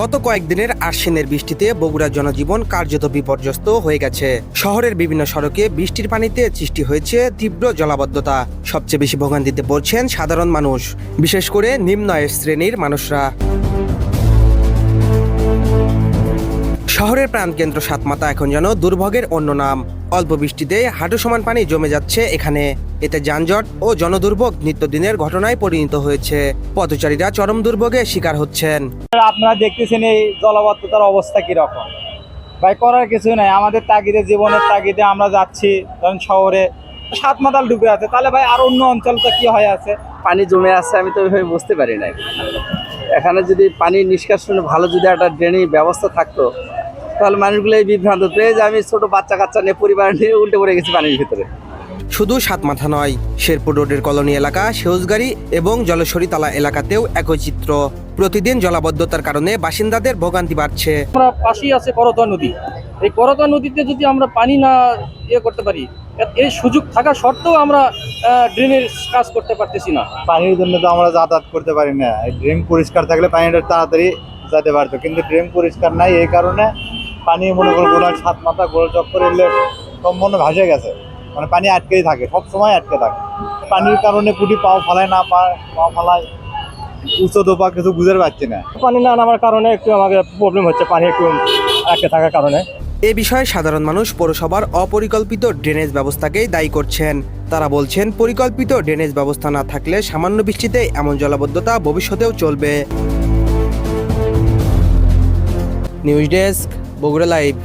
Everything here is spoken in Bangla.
গত কয়েকদিনের আশ্বিনের বৃষ্টিতে বগুড়ার জনজীবন কার্যত বিপর্যস্ত হয়ে গেছে। শহরের বিভিন্ন সড়কে বৃষ্টির পানিতে সৃষ্টি হয়েছে তীব্র জলাবদ্ধতা। সবচেয়ে বেশি ভোগান্তিতে পড়ছেন সাধারণ মানুষ, বিশেষ করে নিম্ন শ্রেণির মানুষরা। শহরের প্রাণকেন্দ্র সাতমাতা এখন যেন দুর্ভোগের অন্য নাম। অল্প বৃষ্টিতে হাঁটু সমান পানি জমে যাচ্ছে এখানে। এতে যানজট ও জনদুর্ভোগ নিত্যদিনের ঘটনায় পরিণত হয়েছে। পথচারীরা চরম দুর্ভোগে শিকার হচ্ছেন। আপনারা দেখতেছেন এই জলাবদ্ধতার অবস্থা কীরকম। ভাই করার কিছু নাই। আমাদের তাগিদে জীবনের তাগিদে আমরা যাচ্ছি ধরেন শহরে। সাত মাতাল ডুবে আছে। তাহলে ভাই আর অন্য অঞ্চলটা কি হয়ে আছে? পানি জমে আছে আমি তো ওইভাবে বুঝতে পারি নাই। এখানে যদি পানি নিষ্কাশনে ভালো যদি একটা ড্রেনিং ব্যবস্থা থাকতো তাহলে মানুষগুলো এই বিভ্রান্ত পেয়ে যে আমি ছোট বাচ্চা কাচ্চা নিয়ে পরিবার নিয়ে উল্টে পড়ে গেছি পানির ভিতরে। শুধু সাতমাথা নয় শেরপুর রোডের কলোনি এলাকা সেউজগাড়ি এবং জলেশ্বরী তালা এলাকাতেও একই চিত্র। প্রতিদিন জলাবদ্ধতার কারণে বাসিন্দাদের ভোগান্তি বাড়ছে। আমরা পাশেই আছে করতোয়া নদী। এই করতোয়া নদীতে যদি আমরা পানি না ইয়ে করতে পারি এই সুযোগ থাকা সত্ত্বেও আমরা ড্রেনের কাজ করতে পারতেছি না। পানির জন্য তো আমরা যাতায়াত করতে পারি না। ড্রেন পরিষ্কার থাকলে পানিটা তাড়াতাড়ি যেতে পারতো কিন্তু ড্রেন পরিষ্কার নাই এই কারণে পানি মনে করো গোলার সাত মাথা গোল চক্কর এলে মনে ভাসে গেছে। মানে পানি আটকেই থাকে সব সময় আটকে থাকে। পানির কারণে কুটি পাও ফালায় না পা পা ফালায় উঁচু দোপা কিছু বুঝতে পারছি না। পানি না নামার কারণে একটু আমাকে প্রবলেম হচ্ছে পানি একটু আটকে থাকার কারণে। এ বিষয়ে সাধারণ মানুষ পৌরসভার অপরিকল্পিত ড্রেনেজ ব্যবস্থাকেই দায়ী করছেন। তারা বলছেন পরিকল্পিত ড্রেনেজ ব্যবস্থা না থাকলে সামান্য বৃষ্টিতে এমন জলাবদ্ধতা ভবিষ্যতেও চলবে। News desk. বগুড়া লাইভ।